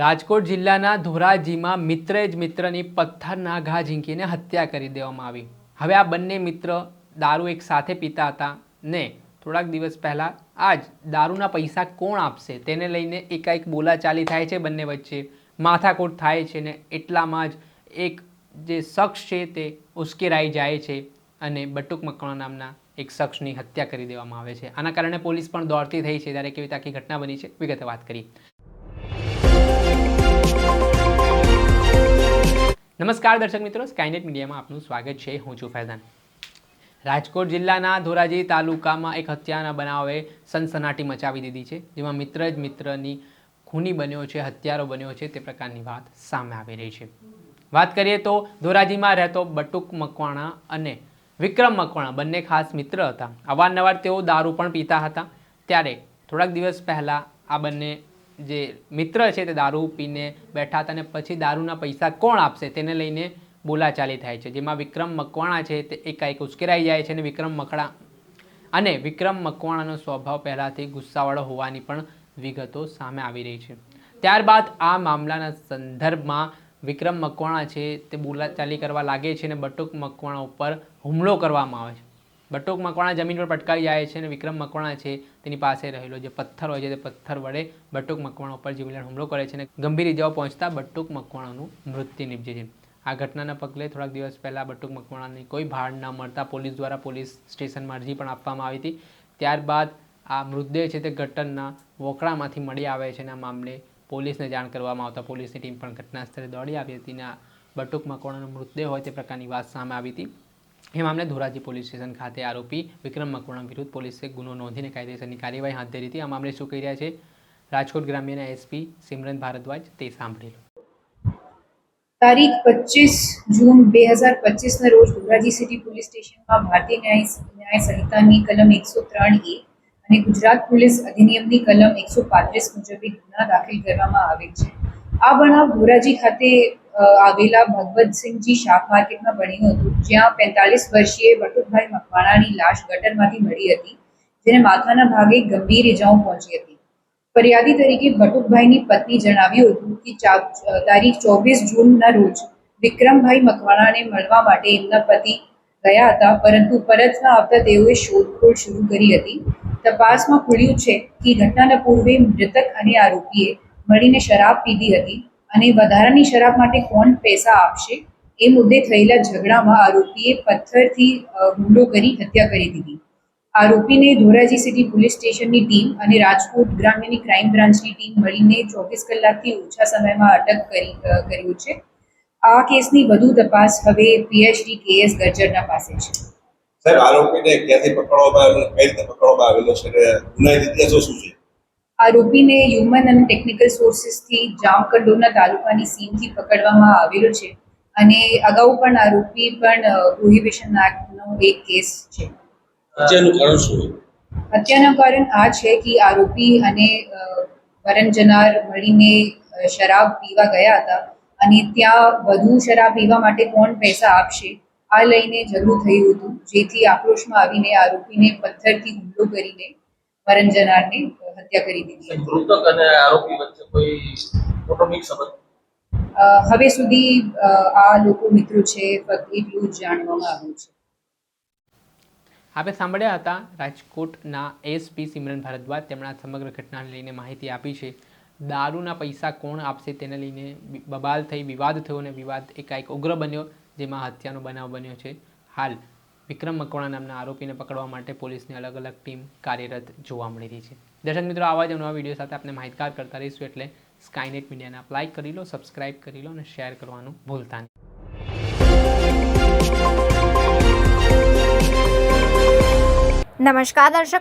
રાજકોટ જિલ્લાના ધોરાજીમાં મિત્રે જ મિત્રની પથ્થરના ઘા ઝીંકીને હત્યા કરી દેવામાં આવી. હવે આ બંને મિત્ર દારૂ એક સાથે પીતા હતા ને થોડાક દિવસ પહેલાં આ જ દારૂના પૈસા કોણ આપશે? તેને લઈને એકાએક બોલાચાલી થાય છે બંને વચ્ચે. માથાકૂટ થાય છે ને એટલામાં જ એક જે શખ્સ છે તે ઉશ્કેરાઈ જાય છે અને બટુક મકવાણા નામના એક શખ્સની હત્યા કરી દેવામાં આવે છે. આના કારણે પોલીસ પણ દોડતી થઈ છે. ત્યારે કેવી આખી ઘટના બની છે? વિગતે વાત કરી નમસ્કાર દર્શક મિત્રો સ્કાયનેટ મીડિયામાં આપનું સ્વાગત છે. હું છું ફૈઝાન. રાજકોટ જિલ્લાના ધોરાજી તાલુકામાં એક હત્યાના બનાવે સનસનાટી મચાવી દીધી છે, જેમાં મિત્ર જ મિત્રની ખૂની બન્યો છે, હત્યારો બન્યો છે, તે પ્રકારની વાત સામે આવી રહી છે. વાત કરીએ તો ધોરાજીમાં રહેતો બટુક મકવાણા અને વિક્રમ મકવાણા બંને ખાસ મિત્ર હતા. અવારનવાર તેઓ દારૂ પણ પીતા હતા. ત્યારે થોડાક દિવસ પહેલાં આ બંને જે મિત્ર છે તે દારૂ પીને બેઠા હતા અને પછી દારૂના પૈસા કોણ આપશે તેને લઈને બોલાચાલી થાય છે. જેમાં વિક્રમ મકવાણા છે તે એકાએક ઉશ્કેરાઈ જાય છે અને વિક્રમ મકડા અને વિક્રમ મકવાણાનો સ્વભાવ પહેલાંથી ગુસ્સાવાળો હોવાની પણ વિગતો સામે આવી રહી છે. ત્યારબાદ આ મામલાના સંદર્ભમાં વિક્રમ મકવાણા છે તે બોલાચાલી કરવા લાગે છે અને બટુક મકવાણા ઉપર હુમલો કરવામાં આવે છે. બટુક મકવાણા જમીન પર પટકાઈ જાય છે અને વિક્રમ મકવાણા છે, તેની પાસે રહેલો જે પથ્થર હોય છે તે પથ્થર વડે બટુક મકવાણા ઉપર જીવલેણ હુમલો કરે છે અને ગંભીર ઇજાઓ પહોંચતા બટુક મકવાણાનું મૃત્યુ નિપજે છે. આ ઘટનાના પગલે થોડાક દિવસ પહેલાં બટુક મકવાણાની કોઈ ભાડ ન મળતા પોલીસ દ્વારા પોલીસ સ્ટેશનમાં અરજી પણ આપવામાં આવી હતી. ત્યારબાદ આ મૃતદેહ છે તે ગટરના વોકળામાંથી મળી આવે છે અને આ મામલે પોલીસને જાણ કરવામાં આવતા પોલીસની ટીમ પણ ઘટના સ્થળે દોડી આવી હતી અને બટુક મકવાણાનો મૃતદેહ હોય તે પ્રકારની વાત સામે આવી હતી. એ મામલે ધોરાજી પોલીસ સ્ટેશન ખાતે આરોપી વિક્રમ મકવાણા વિરુદ્ધ પોલીસે ગુનો નોંધીને કાયદેસરની કાર્યવાહી હાથ ધરી હતી. આ મામલે શું કહી રહ્યા છે? રાજકોટ ગ્રામ્યના એસપી સિમરન ભારદ્વાજ તે સાંભળી લો. તારીખ પચીસ જૂન બે હજાર પચીસના રોજ ધોરાજી સિટી પોલીસ સ્ટેશનમાં ભારતીય ન્યાય ન્યાય સંહિતાની કલમ એકસો ત્રણ એ અને ગુજરાત પોલીસ અધિનિયમની કલમ એકસો પાંત્રીસ મુજબ ગુના દાખલ કરવામાં આવેલ છે. આ બનાવ ધોરાજી ખાતે આવેલા ભગવતસિંહજી શાક માર્કેટમાં બન્યું હતું, જ્યાં પેંતાલીસ વર્ષીય બટુકભાઈ મકવાણાની લાશ ગટરમાંથી મળી હતી, જેને માથાના ભાગે ગંભીર ઇજાઓ પહોંચી હતી. ફરિયાદી તરીકે ભટુકભાઈની પત્ની જણાવ્યું હતું કે તારીખ ચોવીસ જૂનના રોજ વિક્રમભાઈ મકવાણાને મળવા માટે એમના પતિ ગયા હતા, પરંતુ પરત ન આવતા તેઓએ શોધખોળ શરૂ કરી હતી. તપાસમાં ખુલ્યું છે કે, ઘટનાના પૂર્વે મૃતક અને આરોપીએ મળીને શરાબ પીધી હતી અને વધારાની શરાબ માટે કોણ પૈસા આપશે એ મુદ્દે થયેલા ઝઘડામાં આરોપીએ પથ્થરથી હુમલો કરી હત્યા કરી દીધી. આરોપીને ધોરાજી સિટી પોલીસ સ્ટેશનની ટીમ અને રાજકોટ ગ્રામ્યની ક્રાઇમ બ્રાન્ચની ટીમ મળીને ચોવીસ કલાકથી ઓછા સમયમાં અટક કરી કર્યું છે. આ કેસની વધુ તપાસ હવે પીએચડી કેએસ ગર્જરના પાસે છે. સર આરોપીને ક્યાંથી પકડવામાં આવેલો કઈ રીતે પકડવામાં આવેલો છે? ગુનાહિત ઇતિહાસો શું છે? આરોપીને હ્યુમન અને ટેકનિકલ સોર્સિસથી જામકંડોરના તાલુકાની સીમથી પકડવામાં આવેલો છે અને અગાઉ પણ આરોપી પણ પ્રોહિબિશન એક્ટનો એક કેસ છે. હત્યાનું કારણ શું હત્યાનું કારણ આ છે કે આરોપી અને વરણ જનાર મળીને શરાબ પીવા ગયા હતા અને ત્યાં વધુ શરાબ પીવા માટે કોણ પૈસા આપશે આ લઈને ઝઘડું થયું હતું. જેથી આક્રોશમાં આવીને આરોપીને પથ્થરથી હુમલો કરીને વરણ જનારને હત્યા કરી દીધી મૃતક અને આરોપી વચ્ચે કોઈ કૌટુંબિક સંબંધ? હવે સુધી આ લોકો મિત્રો છે ફક્ત એટલું જ જાણવામાં આવ્યું છે. આપણે સાંભળ્યા હતા રાજકોટના એસપી સિમરન ભારદ્વાજ તેમણે આ સમગ્ર ઘટનાને લઈને માહિતી આપી છે. દારૂના પૈસા કોણ આપશે તેને લઈને બબાલ થઈ વિવાદ થયો અને વિવાદ એકાએક ઉગ્ર બન્યો જેમાં હત્યાનો બનાવ બન્યો છે. હાલ વિક્રમ મકવાણા નામના આરોપીને પકડવા માટે પોલીસની અલગ અલગ ટીમ કાર્યરત જોવા મળી રહી છે. દર્શક મિત્રો, આવા જ નવા વીડિયો સાથે આપણે માહિતગાર કરતા રહીશું એટલે સ્કાયનેટ મીડિયાને આપ લાઇક કરી લો સબસ્ક્રાઇબ કરી લો અને શેર કરવાનું ભૂલતા નહીં. નમસ્કાર દર્શક